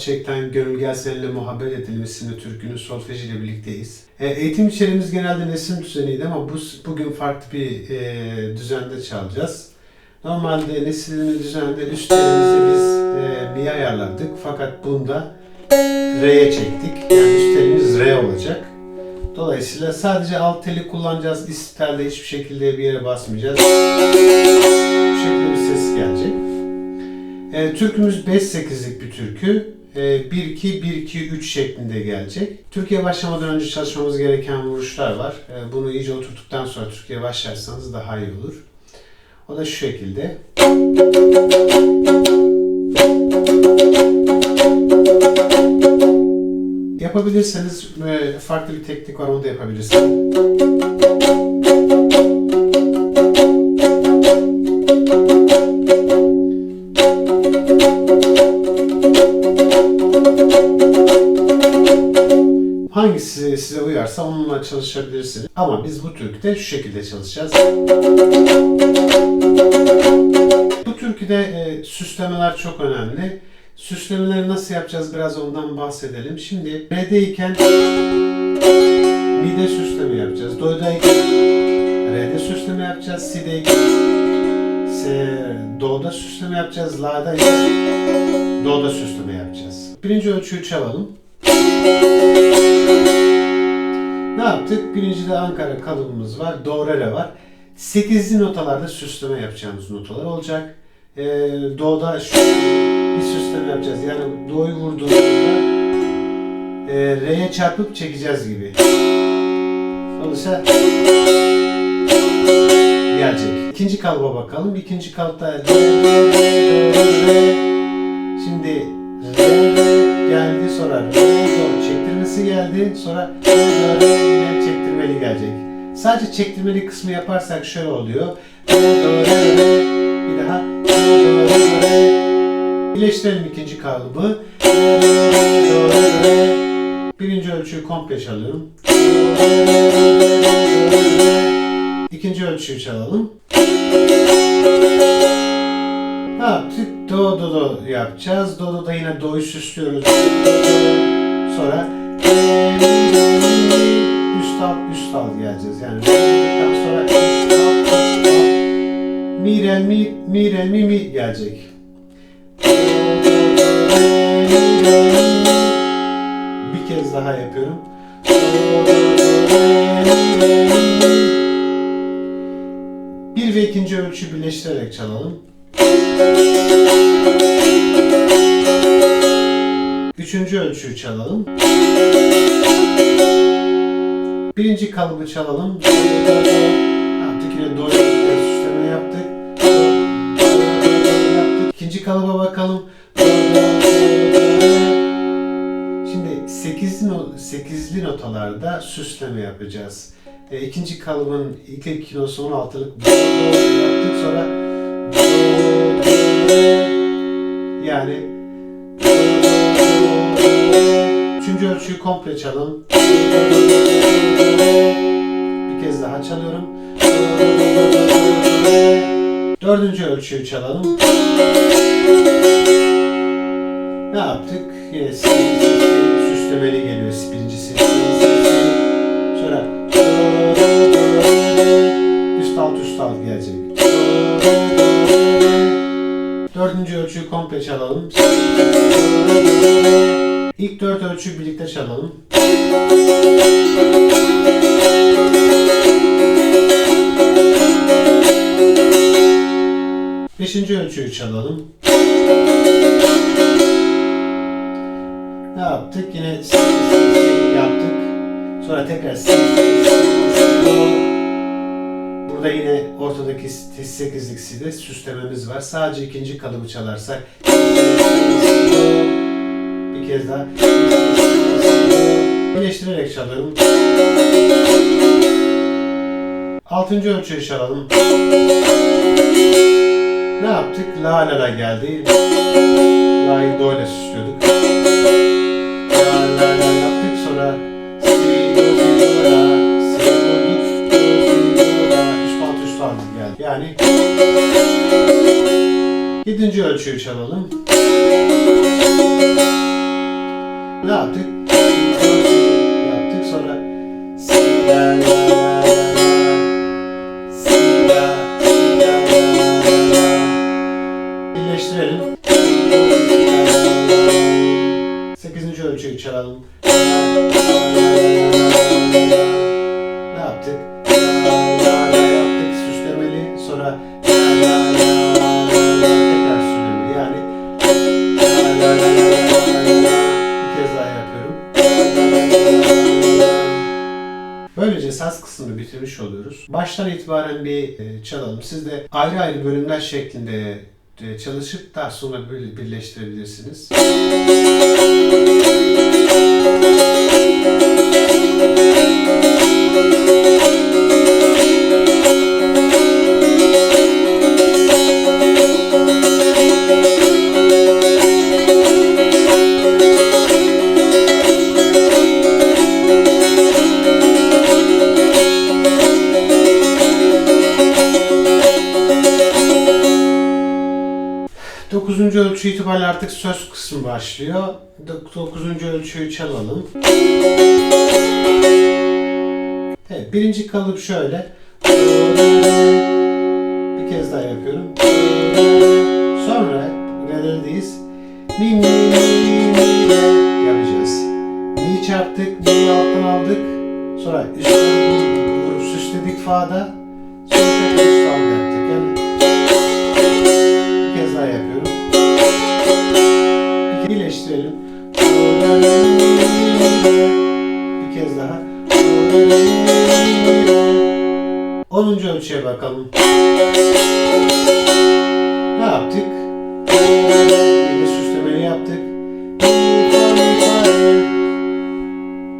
gerçekten gönül gel muhabbet edelim isimli türkünün solfeji ile birlikteyiz. E, eğitim içeriğimiz genelde resim düzeniydi ama bu bugün farklı bir e, düzende çalacağız. Normalde nesilinin düzeninde üst telimizde biz e, mi ayarladık fakat bunda re'ye çektik. Yani üst telimiz re olacak. Dolayısıyla sadece alt teli kullanacağız. İst telde hiçbir şekilde bir yere basmayacağız. Bu şekilde bir ses gelecek. E, türkümüz 5-8'lik bir türkü. E, 1-2-1-2-3 şeklinde gelecek. Türkiye başlamadan önce çalışmamız gereken vuruşlar var. E, bunu iyice oturttuktan sonra Türkiye başlarsanız daha iyi olur. O da şu şekilde. Yapabilirseniz e, farklı bir teknik var onu da yapabilirsiniz. Çalışabilirsiniz. Ama biz bu türküde şu şekilde çalışacağız. Bu türküde e, süslemeler çok önemli. Süslemeleri nasıl yapacağız biraz ondan bahsedelim. Şimdi Re'deyken Mi'de süsleme yapacağız. Do'dayken Re'de süsleme yapacağız. Si'deyken Se, Do'da süsleme yapacağız. La'dayken Do'da süsleme yapacağız. Birinci ölçüyü çalalım. Ne yaptık? Birincide Ankara kalıbımız var. Do, re, re var. Sekizli notalarda süsleme yapacağımız notalar olacak. Ee, do'da şu bir süsleme yapacağız. Yani do'yu vurduğumuzda e, re'ye çarpıp çekeceğiz gibi. Dolayısıyla gelecek. İkinci kalıba bakalım. İkinci kalıpta re, re, re. Şimdi re, re geldi sonra re, do çektirmesi geldi. Sonra yine çektirmeli gelecek. Sadece çektirmeli kısmı yaparsak şöyle oluyor. Bir daha do, re, re. Birleştirelim ikinci kalıbı. Birinci ölçüyü komple çalıyorum. İkinci ölçüyü çalalım. Yaptık? Do do do yapacağız. Do do da yine do'yu süslüyoruz. Sonra üst alt üst alt geleceğiz. Yani sonra üst alt üst alt mi re mi mi re mi mi gelecek. Bir kez daha yapıyorum. Bir ve ikinci ölçüyü birleştirerek çalalım. Üçüncü ölçüyü çalalım. Birinci kalıbı çalalım. Yaptık yine do süsleme yaptık. İkinci kalıba bakalım. Şimdi sekizli, sekizli notalarda süsleme yapacağız. E, ikinci kalıbın ilk iki notu 16'lık do, do yaptık sonra yani Üçüncü ölçüyü komple çalalım. Bir kez daha çalıyorum. Dördüncü ölçüyü çalalım. Ne yaptık? Yine süslemeli geliyor birincisi. Sonra üst alt üst alt gelecek. Dördüncü ölçüyü komple çalalım. İlk dört ölçüyü birlikte çalalım. Beşinci ölçüyü çalalım. Ne yaptık? Yine si, si, yaptık. Sonra tekrar si, si. Burada yine ortadaki 8'lik si'de süslememiz var. Sadece ikinci kalıbı çalarsak. Kez daha do. birleştirerek çalıyorum. Altıncı ölçüyü çalalım. Ne yaptık? La la la geldi. La'yı do ile süslüyorduk. La la la yaptık sonra si do si do la si do do si do la üst alt üst geldi. Yani yedinci ölçüyü çalalım. Ne yaptık? Yaptık sonra si la la la la si la Birleştirelim. Sekizinci ölçüyü çalalım. Böylece saz kısmını bitirmiş oluyoruz. Baştan itibaren bir e, çalalım. Siz de ayrı ayrı bölümler şeklinde e, çalışıp daha sonra bir- birleştirebilirsiniz. Dokuzuncu ölçü itibariyle artık söz kısmı başlıyor. Dok- Dokuzuncu ölçüyü çalalım. Evet, birinci kalıp şöyle. Bir kez daha yapıyorum. Sonra re'deyiz. Mi mi mi mi re yapacağız. Mi çarptık, mi alttan aldık. Sonra üstüne vurup süsledik fa'da. Sonra tekrar üstü aldı yaptık. Yani bir kez daha yapıyorum. Birleştirelim. Bir kez daha. 10. ölçüye bakalım. Ne yaptık? Bir de yaptık.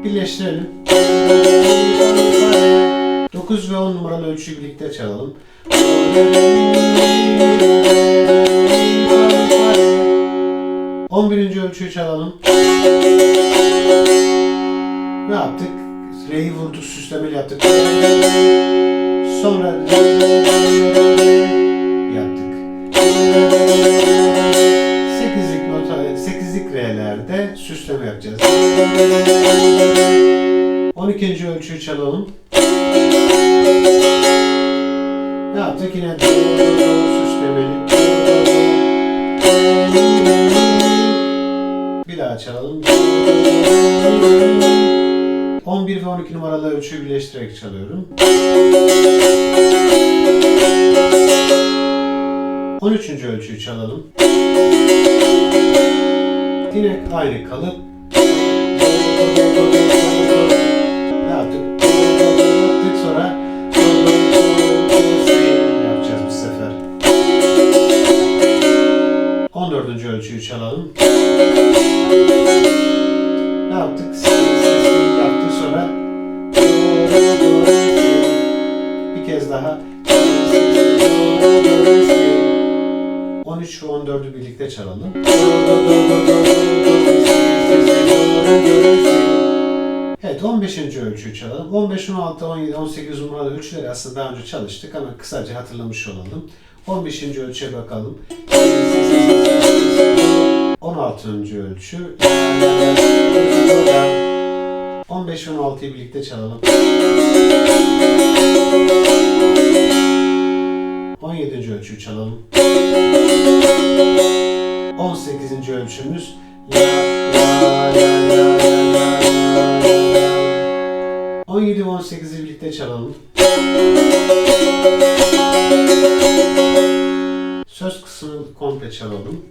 Birleştirelim. 9 ve 10 numaralı ölçüyü birlikte çalalım. 11. ölçüyü çalalım. Ne yaptık? Re'yi vurduk, süslemeli yaptık. Sonra yaptık. 8'lik nota, 8'lik Re'lerde süsleme yapacağız. 12. ölçüyü çalalım. Ne yaptık? Yine süslemeli. Daha çalalım. 11 ve 12 numaralı ölçüyü birleştirerek çalıyorum. 13. ölçüyü çalalım. Yine aynı kalıp. 14. ölçüyü çalalım. Ne yaptık? Yaptık sonra bir kez daha 13 ve 14'ü birlikte çalalım. Evet 15. ölçüyü çalalım. 15, 16, 17, 18 numaralı ölçüleri aslında daha önce çalıştık ama kısaca hatırlamış olalım. 15. ölçüye bakalım. 16. ölçü. 15 ve 16'yı birlikte çalalım. 17. ölçüyü çalalım. 18. ölçümüz La la la la la la la la 17 ve 18'i birlikte çalalım. Söz kısmını komple çalalım.